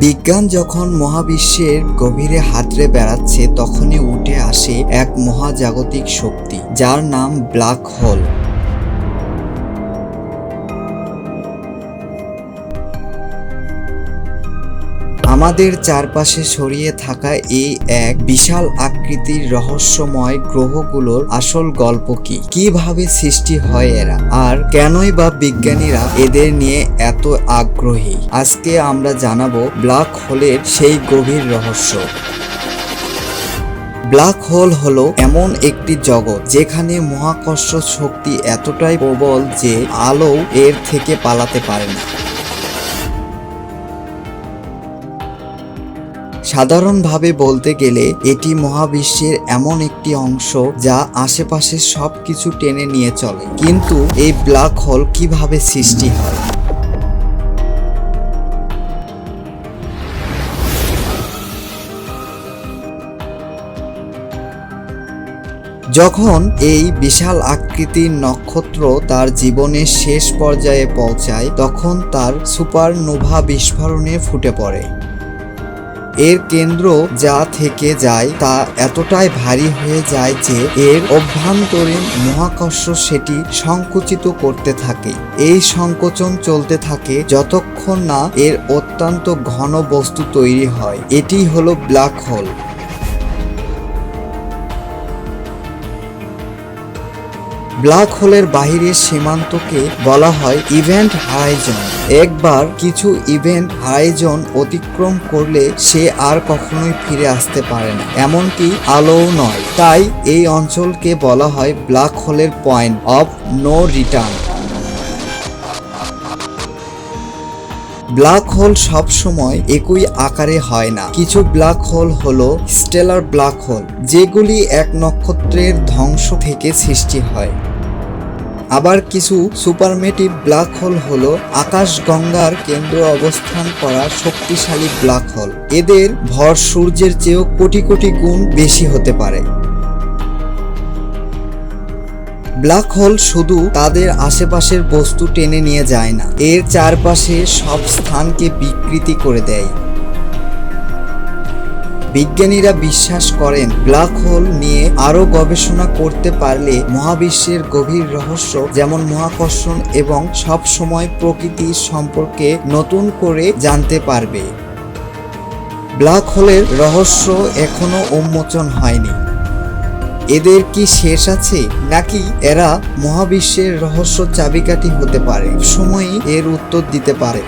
বিজ্ঞান যখন মহাবিশ্বের গভীরে হাতড়ে বেড়াচ্ছে, তখনই উঠে আসে এক মহাজাগতিক শক্তি, যার নাম ব্ল্যাক হোল। আমাদের চারপাশে ছড়িয়ে থাকা এই এক বিশাল আকৃতির রহস্যময় গ্রহগুলোর আসল গল্প কি? কীভাবে সৃষ্টি হয় এরা? আর কেনই বা বিজ্ঞানীরা এদের নিয়ে এত আগ্রহী? আজকে আমরা জানাব ব্ল্যাক হোলের সেই গভীর রহস্য। ব্ল্যাক হোল হলো এমন একটি জগৎ যেখানে মহাকর্ষ শক্তি এতটাই প্রবল যে আলো এর থেকে পালাতে পারে না। সাধারণভাবে বলতে গেলে, এটি মহাবিশ্বের এমন একটি অংশ যা আশেপাশের সব কিছু টেনে নিয়ে চলে। কিন্তু এই ব্ল্যাক হোল কীভাবে সৃষ্টি হয়? যখন এই বিশাল আকৃতির নক্ষত্র তার জীবনের শেষ পর্যায়ে পৌঁছায়, তখন তার সুপারনোভা বিস্ফোরণে ফুটে পড়ে। এর কেন্দ্র যা থেকে যায় তা এতটাই ভারী হয়ে যায় যে এর অভ্যন্তরীণ মহাকর্ষ সেটি সংকুচিত করতে থাকে। এই সংকোচন চলতে থাকে যতক্ষণ না এর অত্যন্ত ঘন বস্তু তৈরি হয়। এটি হলো ব্ল্যাক হোল। ব্ল্যাক হোলের বাহিরের সীমান্তকে বলা হয় ইভেন্ট হারাইজন। একবার কিছু ইভেন্ট হারাইজন অতিক্রম করলে সে আর কখনোই ফিরে আসতে পারে না, এমনকি আলোও নয়। তাই এই অঞ্চলকে বলা হয় black হোলের point of no return. Black hole সব সময় একই আকারে হয় না। কিছু ব্ল্যাক হোল হলো স্টেলার ব্ল্যাক হোল, যেগুলি এক নক্ষত্রের ধ্বংস থেকে সৃষ্টি হয়। আবার কিছু সুপারমেটিভ ব্ল্যাক হোল হলো আকাশগঙ্গার কেন্দ্র অবস্থান করা শক্তিশালী ব্ল্যাক হোল। এদের ভর সূর্যের চেয়েও কোটি কোটি গুণ বেশি হতে পারে। ব্ল্যাক হোল শুধু তাদের আশেপাশের বস্তু টেনে নিয়ে যায় না, এর চারপাশে সব স্থানকে বিকৃতি করে দেয়। বিজ্ঞানীরা বিশ্বাস করেন, ব্ল্যাক হোল নিয়ে আরও গবেষণা করতে পারলে মহাবিশ্বের গভীর রহস্য যেমন মহাকর্ষণ এবং সব সময় প্রকৃতির সম্পর্কে নতুন করে জানতে পারবে। ব্ল্যাক হোলের রহস্য এখনও উন্মোচন হয়নি। এদের কি শেষ আছে? নাকি এরা মহাবিশ্বের রহস্য চাবিকাঠি হতে পারে? সময়ই এর উত্তর দিতে পারে।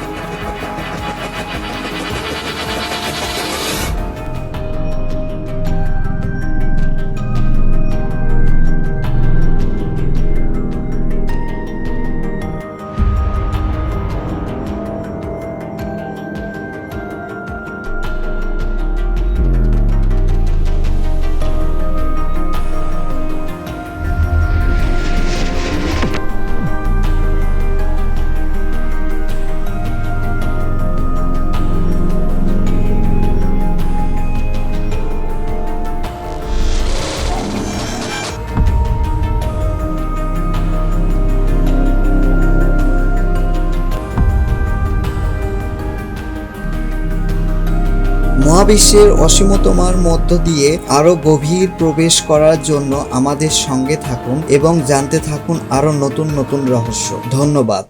মহাবিশ্বের অসীমতমার মধ্য দিয়ে আরও গভীর প্রবেশ করার জন্য আমাদের সঙ্গে থাকুন এবং জানতে থাকুন আরও নতুন নতুন রহস্য। ধন্যবাদ।